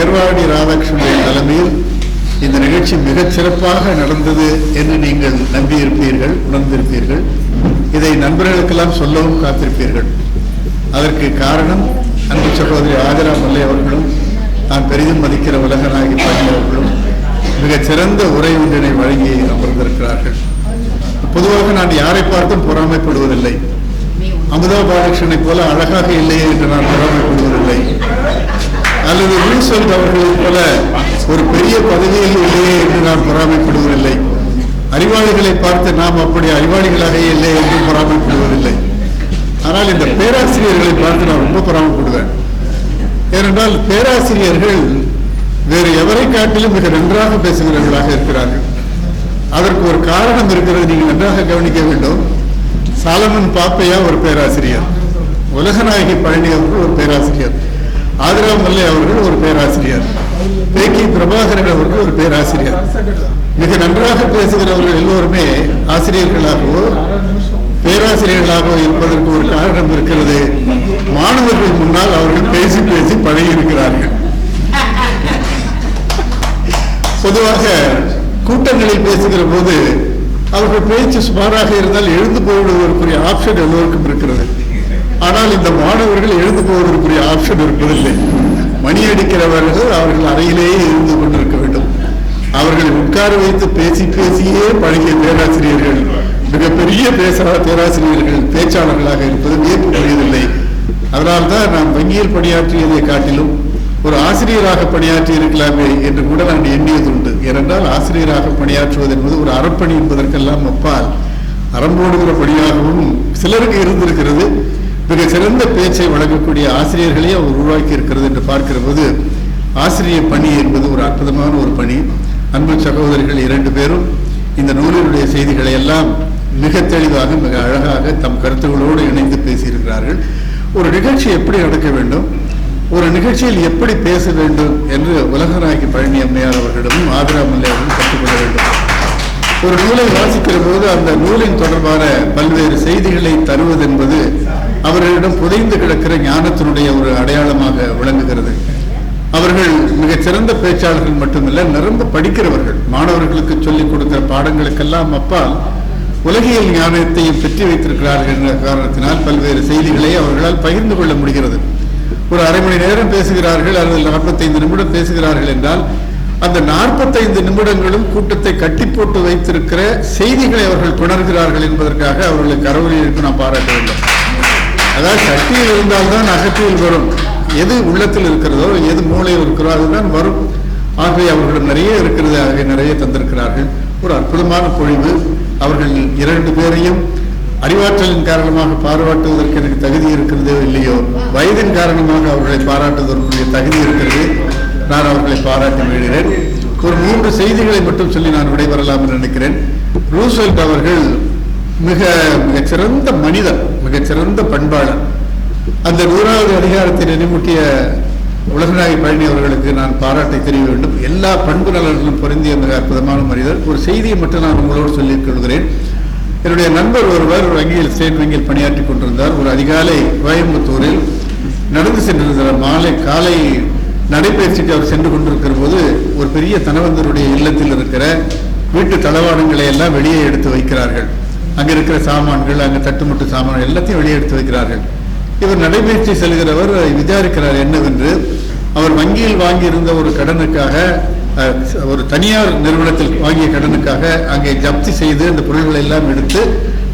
ஏர்வாடி ராதாகிருஷ்ணனுடைய தலைமையில் இந்த நிகழ்ச்சி மிகச் சிறப்பாக நடந்தது என்று நீங்கள் நம்பியிருப்பீர்கள் உணர்ந்திருப்பீர்கள். இதை நண்பர்களுக்கெல்லாம் சொல்லவும் காத்திருப்பீர்கள். அதற்கு காரணம் அன்பு சகோதரி ஆதிரா மல்லை அவர்களும் நான் பெரிதும் மதிக்கிற உலகநாயகி பாண்டி அவர்களும் மிகச் சிறந்த உரை ஒன்றினை வழங்கி அமர்ந்திருக்கிறார்கள். பொதுவாக நான் யாரை பார்த்தும் பொறாமைப்படுவதில்லை. அமுதா பாலகிருஷ்ணனை போல அழகாக இல்லையே என்று நான் பொறாமைப்படுவதில்லை. அல்லது ரூசல்ட் அவர்களைப் போல ஒரு பெரிய பதவியில் இல்லையே என்று நான் பொறாமைப்படுவதில்லை. அறிவாளிகளை பார்த்து நாம் அப்படி அறிவாளிகளாக இல்லை என்று பொறாமைப்படுவதில்லை. ஆனால் இந்த பேராசிரியர்களை பார்த்து நான் ரொம்ப பொறாமைப்படுவேன். ஏனென்றால் பேராசிரியர்கள் வேறு எவரை காட்டிலும் மிக நன்றாக பேசுகிறவர்களாக இருக்கிறார்கள். அதற்கு ஒரு காரணம் இருக்கிறது நீங்கள் நன்றாக கவனிக்க வேண்டும். சாலமன் பாப்பையா ஒரு பேராசிரியர். உலகநாயகி பழனி அவர்கள் ஒரு பேராசிரியர். ஆதிரா மல்லை அவர்கள் ஒரு பேராசிரியர். பேக்கி பிரபாகரன் அவர்கள் ஒரு பேராசிரியர். மிக நன்றாக பேசுகிறவர்கள் எல்லோருமே ஆசிரியர்களாகவோ பேராசிரியர்களாகவோ இருப்பதற்கு ஒரு காரணம் இருக்கிறது. மாணவர்கள் முன்னால் அவர்கள் பேசி பேசி பழகி இருக்கிறார்கள் பொதுவாக கூட்டங்களில் பேசுகிற போது அவர்கள் பேச்சு சுமாராக இருந்தால் எழுந்து போய்விடுவதற்குரிய ஆப்ஷன் எல்லோருக்கும் இருக்கிறது. ஆனால் இந்த மாணவர்கள் எழுந்து போவதற்குரிய ஆப்ஷன் இருப்பதில்லை. மணி அடிக்கிறவர்கள் அவர்கள் அறையிலேயே இருந்து கொண்டிருக்க வேண்டும். அவர்களை உட்கார வைத்து பேசி பேசியே பழகிய பேராசிரியர்கள் மிகப்பெரிய பேச பேராசிரியர்கள் பேச்சாளர்களாக இருப்பது வியப்பு புரியவில்லை அதனால்தான் நாம் வங்கியில் பணியாற்றியதை காட்டிலும் ஒரு ஆசிரியராக பணியாற்றி இருக்கலாமே என்று கூட நான் எண்ணியதுண்டு. ஏனென்றால் ஆசிரியராக பணியாற்றுவது என்பது ஒரு அறப்பணி என்பதற்கெல்லாம் அப்பால் அறம்போடுகிற பணியாகவும் சிலருக்கு இருந்திருக்கிறது. மிக சிறந்த பேச்சை வழங்கக்கூடிய ஆசிரியர்களே அவர் உருவாக்கி இருக்கிறது என்று பார்க்கிற போது ஆசிரியர் பணி என்பது ஒரு அற்புதமான ஒரு பணி. அன்பு சகோதரிகள் இரண்டு பேரும் இந்த நூலினுடைய செய்திகளை எல்லாம் மிக தெளிவாக மிக அழகாக தம் கருத்துகளோடு இணைந்து பேசியிருக்கிறார்கள். ஒரு நிகழ்ச்சி எப்படி நடக்க வேண்டும்? ஒரு நிகழ்ச்சியில் எப்படி பேச வேண்டும் என்று உலகநாயகி பழனி அம்மையார் அவர்களிடமும் ஆதிரா மல்லை கற்றுக்கொள்ள வேண்டும். ஒரு நூலை வாசிக்கிற போது அந்த நூலின் தொடர்பான பல்வேறு செய்திகளை தருவது என்பது அவர்களிடம் புதைந்து கிடக்கிற ஞானத்தினுடைய ஒரு அடையாளமாக விளங்குகிறது. அவர்கள் மிகச்சிறந்த பேச்சாளர்கள் மட்டுமல்ல நிரம்ப படிக்கிறவர்கள். மாணவர்களுக்கு சொல்லிக் கொடுக்கிற பாடங்களுக்கெல்லாம் அப்பால் உலகியல் ஞானத்தையும் பெற்றி வைத்திருக்கிறார்கள் என்ற காரணத்தினால் பல்வேறு செய்திகளை அவர்களால் பகிர்ந்து கொள்ள முடிகிறது. ஒரு அரை மணி நேரம் பேசுகிறார்கள் அல்லது நாற்பத்தைந்து நிமிடம் பேசுகிறார்கள் என்றால் அந்த நாற்பத்தைந்து நிமிடங்களும் கூட்டத்தை கட்டி போட்டு வைத்திருக்கிற செய்திகளை அவர்கள் புணர்கிறார்கள் என்பதற்காக அவர்களுக்கு கரவொலியிற்கு நாம் பாராட்ட வேண்டும் அதாவது சக்தியில் இருந்தால்தான் அகத்தியில் வரும். எது உள்ளத்தில் இருக்கிறதோ எது மூளையில் இருக்கிறதோ அதுதான் வரும். ஆகவே அவர்களிடம் நிறைய இருக்கிறது ஆகவே நிறைய தந்திருக்கிறார்கள். ஒரு அற்புதமான பொழிவு. அவர்கள் இரண்டு பேரையும் அறிவாற்றலின் காரணமாக பாராட்டுவதற்கு எனக்கு தகுதி இருக்கிறதோ இல்லையோ வயதின் காரணமாக அவர்களை பாராட்டுவதற்குரிய தகுதி இருக்கிறது. நான் அவர்களை பாராட்டி விடுகிறேன் ஒரு மூன்று செய்திகளை மட்டும் சொல்லி நான் விடைபெறலாம் என்று நினைக்கிறேன். ரூஸ்வெல்ட் அவர்கள் மிக மிகச்சிறந்த மனிதன் மிகச்சிறந்த மிகச் சிறந்த பண்பாளர் அந்த நூறாவது அதிகாரத்தை நினைமூட்டிய உலகநாயகி பழனி அவர்களுக்கு நான் பாராட்டை தெரிய வேண்டும். எல்லா பண்பு நலன்களும் பொருந்திய மிக அற்புதமான மனிதர். ஒரு செய்தியை மட்டும் நான் உங்களோடு சொல்லிக் கொள்கிறேன். என்னுடைய நண்பர் ஒருவர் வங்கியில் ஸ்டேட் வங்கியில் பணியாற்றி கொண்டிருந்தார். ஒரு அதிகாலை கோயம்புத்தூரில் நடந்து சென்றிருந்தார் மாலை காலை நடைபயிற்சிக்கு அவர் சென்று கொண்டிருக்கிற போது ஒரு பெரிய தனவந்தருடைய இல்லத்தில் இருக்கிற வீட்டு தளவாடங்களை எல்லாம் வெளியே எடுத்து வைக்கிறார்கள். அங்க இருக்கிற சாமான்கள் அங்க தட்டுமுட்டு சாமான்கள் எல்லாத்தையும் வெளியே எடுத்து வைக்கிறார்கள். இவர் நடைபயிற்சி செல்கிறவர் விசாரிக்கிறார் என்னவென்று. அவர் வங்கியில் வாங்கியிருந்த ஒரு கடனுக்காக ஒரு தனியார் நிறுவனத்தில் வாங்கிய கடனுக்காக அங்கே ஜப்தி செய்து அந்த பொருள்களை எல்லாம் எடுத்து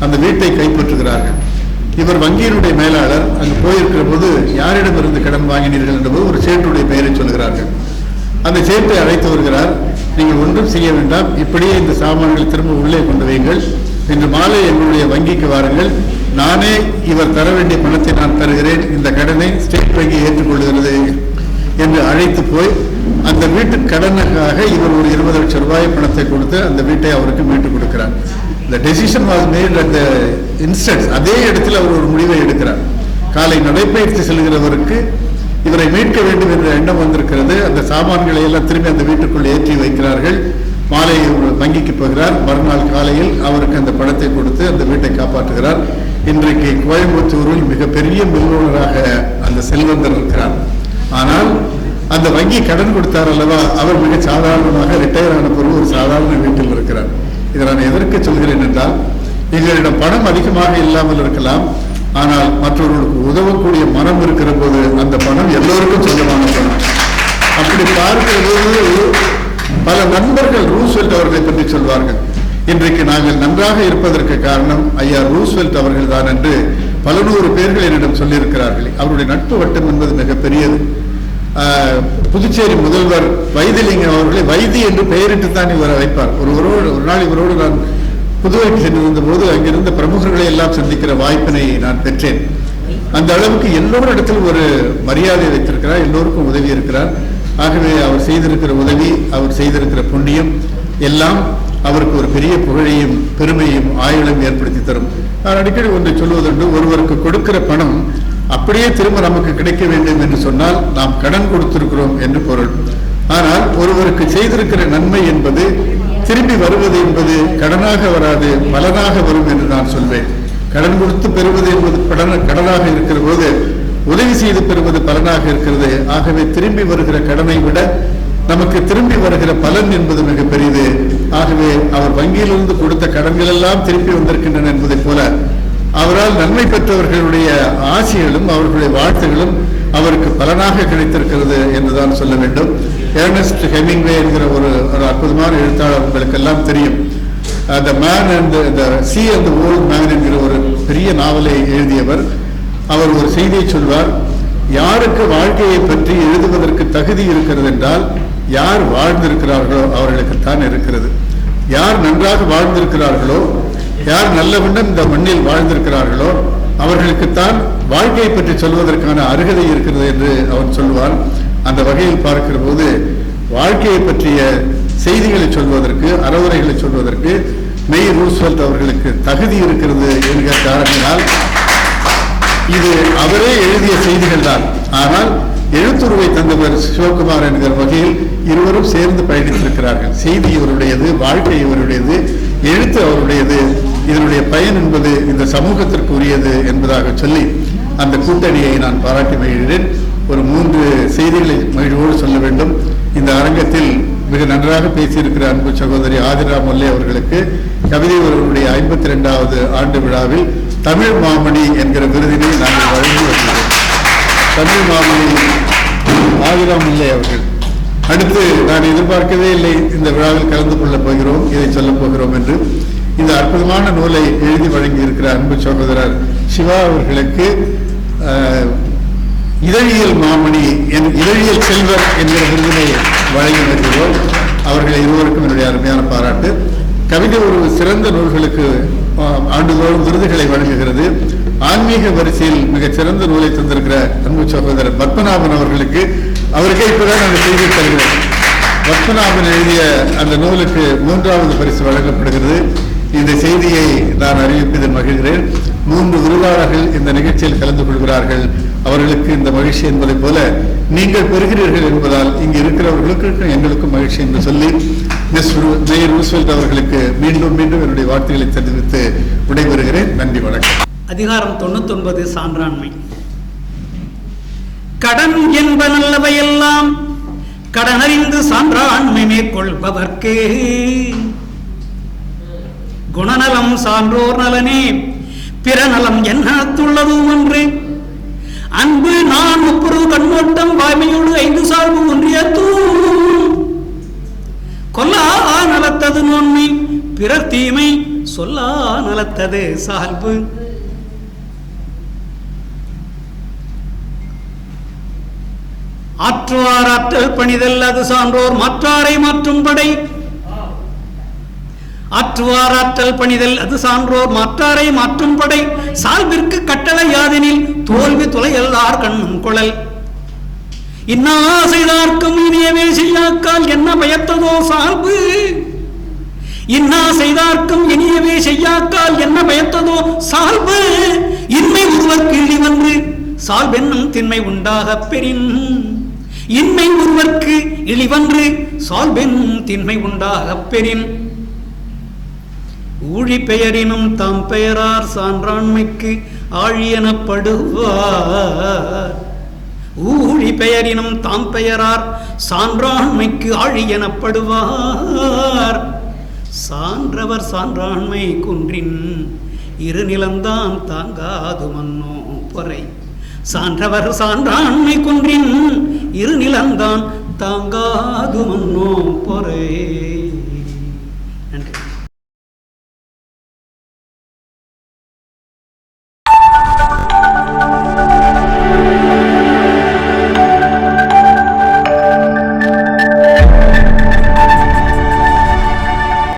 அந்த வீட்டை கைப்பற்றுகிறார்கள். இவர் வங்கியினுடைய மேலாளர் அங்கு போயிருக்கிற போது யாரிடமிருந்து கடன் வாங்கினீர்கள் என்றபோது ஒரு சேட்டுடைய பெயரை சொல்கிறார்கள். அந்த சேட்டை அழைத்து வருகிறார். நீங்கள் ஒன்றும் செய்ய வேண்டாம். இப்படியே இந்த சாமான்களை திரும்ப உள்ளே கொண்டு வையுங்கள். இன்று மாலை என்னுடைய வங்கிக்கு வாருங்கள். நானே இவர் தர வேண்டிய பணத்தை நான் தருகிறேன். இந்த கடனை ஸ்டேட் வங்கி ஏற்றுக்கொள்கிறது என்று அழைத்து போய் அந்த வீட்டு கடனுக்காக இவர் ஒரு இருபது லட்சம் ரூபாய் பணத்தை கொடுத்து அந்த வீட்டை அவருக்கு மீட்டு கொடுக்கிறார். இந்த decision was made at instance அதே இடத்தில் அவர் ஒரு முடிவை எடுக்கிறார். காலை நடைபயிற்சி செல்கிறவருக்கு இவரை மீட்க வேண்டும் என்ற எண்ணம் வந்திருக்கிறது. அந்த சாமான்களை எல்லாம் திரும்பி அந்த வீட்டுக்குள் ஏற்றி வைக்கிறார்கள். மாலை ஒரு வங்கிக்கு போகிறார். மறுநாள் காலையில் அவருக்கு அந்த பணத்தை கொடுத்து அந்த வீட்டை காப்பாற்றுகிறார். இன்றைக்கு கோயம்புத்தூரில் மிகப்பெரிய மில்லுனராக அந்த செல்வந்தர் இருக்கிறார். ஆனால் அந்த வங்கி கடன் கொடுத்தார் அல்லவா? அவர் மிக சாதாரணமாக ரிட்டையர் ஆன பிறகு ஒரு சாதாரண வீட்டில் இருக்கிறார். இதை நான் எதற்கு சொல்கிறேன் என்றால் எங்களிடம் பணம் அதிகமாக இல்லாமல் இருக்கலாம். ஆனால் மற்றவர்களுக்கு உதவக்கூடிய மனம் இருக்கிற போது அந்த பணம் எல்லோருக்கும் சொந்தமான பணம். அப்படி பார்க்கிற போது பல நண்பர்கள் ரூஸ்வெல்ட் அவர்களை பற்றி சொல்வார்கள். இன்றைக்கு நாங்கள் நன்றாக இருப்பதற்கு காரணம் ஐயா ரூஸ்வெல்ட் அவர்கள் தான் என்று பல நூறு பேர்கள் என்னிடம் சொல்லியிருக்கிறார்கள். அவருடைய நட்பு வட்டம் என்பது மிகப்பெரியது. புதுச்சேரி முதல்வர் வைத்திலிங்கம் அவர்களை வைத்தி என்று பெயரிட்டு தான் இவரை வைப்பார் ஒரு ஒருவரோடு ஒரு நாள் இவரோடு நான் புதுவைக்கு சென்றிருந்த போது அங்கிருந்த பிரமுகர்களை எல்லாம் சந்திக்கிற வாய்ப்பினை நான் பெற்றேன். அந்த அளவுக்கு எல்லோரிடத்தில் ஒரு மரியாதை வைத்திருக்கிறார். எல்லோருக்கும் உதவி இருக்கிறார். ஆகவே அவர் செய்திருக்கிற உதவி அவர் செய்திருக்கிற புண்ணியம் எல்லாம் அவருக்கு ஒரு பெரிய புகழையும் பெருமையும் ஆயுளும் ஏற்படுத்தி தரும். நான் அடிக்கடி ஒன்றை சொல்வதுண்டு ஒருவருக்கு கொடுக்கிற பணம் அப்படியே திரும்ப நமக்கு கிடைக்க வேண்டும் என்று சொன்னால் நாம் கடன் கொடுத்திருக்கிறோம் என்று பொருள். ஆனால் ஒருவருக்கு செய்திருக்கிற நன்மை என்பது திரும்பி வருவது என்பது கடனாக வராது பலனாக வரும் என்று நான் சொல்வேன். கடன் கொடுத்து பெறுவது என்பது கடன கடனாக இருக்கிற போது உதவி செய்து பெறுவது பலனாக இருக்கிறது. ஆகவே திரும்பி வருகிற கடனை விட நமக்கு திரும்பி வருகிற பலன் என்பது மிக பெரியது. ஆகவே அவர் வங்கியிலிருந்து கொடுத்த கடன்கள் எல்லாம் திருப்பி வந்திருக்கின்றன என்பதை போல அவரால் நன்மை பெற்றவர்களுடைய ஆசைகளும் அவர்களுடைய வாழ்த்துகளும் அவருக்கு பலனாக கிடைத்திருக்கிறது என்றுதான் சொல்ல வேண்டும். ஏர்னஸ்ட் ஹெமிங்வே என்கிற ஒரு ஒரு அற்புதமான எழுத்தாளர் உங்களுக்கெல்லாம் தெரியும். The man and the sea and old man என்கிற ஒரு பெரிய நாவலை எழுதியவர். அவர் ஒரு செய்தியை சொல்வார் யாருக்கு வாழ்க்கையை பற்றி எழுதுவதற்கு தகுதி இருக்கிறது என்றால் யார் வாழ்ந்திருக்கிறார்களோ அவர்களுக்குத்தான் இருக்கிறது. யார் நன்றாக வாழ்ந்திருக்கிறார்களோ யார் நல்லவண்ணம் இந்த மண்ணில் வாழ்ந்திருக்கிறார்களோ அவர்களுக்குத்தான் வாழ்க்கையை பற்றி சொல்வதற்கான அருகதை இருக்கிறது என்று அவன் சொல்வான். அந்த வகையில் பார்க்கிற போது வாழ்க்கையை பற்றிய செய்திகளை சொல்வதற்கு அறவுரைகளை சொல்வதற்கு மெய் ரூஸ்வெல்ட் அவர்களுக்கு தகுதி இருக்கிறது என்கிற காரணத்தினால் இது அவரே எழுதிய செய்திகள் தான். ஆனால் எழுத்துருவை தந்தவர் சிவகுமார் என்கிற வகையில் இருவரும் சேர்ந்து பயணித்திருக்கிறார்கள். செய்தி இவருடையது வாழ்க்கை இவருடையது எழுத்து அவருடையது இதனுடைய பயன் என்பது இந்த சமூகத்திற்கு உரியது என்பதாக சொல்லி அந்த கூட்டணியை நான் பாராட்டி மகிழ்கிறேன். ஒரு மூன்று செய்திகளை மகிழ்வோடு சொல்ல வேண்டும். இந்த அரங்கத்தில் மிக நன்றாக பேசியிருக்கிற அன்பு சகோதரி ஆதிரா மொல்லே அவர்களுக்கு கவிதை ஒருவருடைய ஐம்பத்தி இரண்டாவது ஆண்டு விழாவில் தமிழ் மாமணி என்கிற விருதினை நாங்கள் வழங்கி வருகிறோம். தமிழ் மாமணி ஆதிரா இல்லை அவர்கள். அடுத்து நான் எதிர்பார்க்கவே இல்லை இந்த விழாவில் கலந்து கொள்ளப் போகிறோம் இதை சொல்லப் போகிறோம் என்று. இந்த அற்புதமான நூலை எழுதி வழங்கி இருக்கிற அன்பு சகோதரர் சிவா அவர்களுக்கு இதழியல் மாமணி என் இதழியல் செல்வர் என்கிற விருதினை வழங்கி வருகிறோம். அவர்கள் இருவருக்கும் என்னுடைய அருமையான பாராட்டு. கவிதை ஒரு சிறந்த நூல்களுக்கு ஆண்டுதோறும் விருதுகளை வழங்குகிறது. ஆன்மீக வரிசையில் மிகச் சிறந்த நூலை தந்திருக்கிற அன்பு சகோதரர் பத்மநாபன் அவர்களுக்கு அவருக்கே இப்பதான் நான் செய்தி தருகிறேன். பத்மநாபன் எழுதிய அந்த நூலுக்கு மூன்றாவது பரிசு வழங்கப்படுகிறது. இந்த செய்தியை நான் அறிவிப்பதில் மகிழ்கிறேன். மூன்று விருதாளர்கள் இந்த நிகழ்ச்சியில் கலந்து கொள்கிறார்கள். அவர்களுக்கு இந்த மகிழ்ச்சி என்பதை போல நீங்கள் பெறுகிறீர்கள் என்பதால் இங்கு இருக்கிறவர்களுக்கு எங்களுக்கும் மகிழ்ச்சி என்று சொல்லி மிஸ் மேயர் ரூஸ்வெல்ட் அவர்களுக்கு மீண்டும் மீண்டும் என்னுடைய வார்த்தைகளை தெரிவித்து விடைபெறுகிறேன். நன்றி வணக்கம். அதிகாரம் தொண்ணூத்தொன்பது சான்றாண்மை. கடன் என்ப நல்லவையெல்லாம் கடனறிந்து சான்றாண்மை மேற்கொள்பவர்க்கு. குணநலம் சான்றோர் நலனே பிறநலம் என்னத்துள்ளதும் ஒன்று. அன்பு நான் ஒப்புரு கண்ணோட்டம் வாய்மையோடு ஐந்து சார்பு ஒன்றிய கொல்லா நலத்தது நோன்மை பிறர் தீமை சொல்லா நலத்தது சார்பு. ஆற்றுவார் ஆற்றல் பணிதல் அது சான்றோர் மற்றாரை மாற்றும் படை. ஆற்றுவார் ஆற்றல் பணிதல் அது சான்றோர் மற்றாரை மாற்றும் படை சால்பிற்கு கட்டளை யாதெனில் தோல்வி துளையல்லார் கண்ணும் குழல். இன்னா செய்தார்க்கும் இனியவே செய்யாக்கால் என்ன பயத்ததோ சால்பு இன்னா செய்தார்க்கும் இனியவே செய்யாக்கால் என்ன பயத்ததோ சால்பு இன்மை ஒருவர் கிள்ளி வந்து சால்பென்னும் திண்மை உண்டாகப் பெறின். இன்மை ஒருவர்க்கு இழிவன்று சால்பென்னும் திண்மை உண்டாகப் பெறின். ஊழி பெயரினும் தாம் பெயரார் சான்றாண்மைக்கு ஆழியெனப்படுவார். ஊழி பெயரினும் தாம் பெயரார் சான்றாண்மைக்கு ஆழியனப்படுவார். சான்றவர் சான்றாண்மை குன்றின் இருநிலந்தான் தாங்காது மன்னோ பொறை. சான்றவர் சான்றாண்மை குன்றின் இருநிலந்தான் தாங்காது மன்னோ பொறை.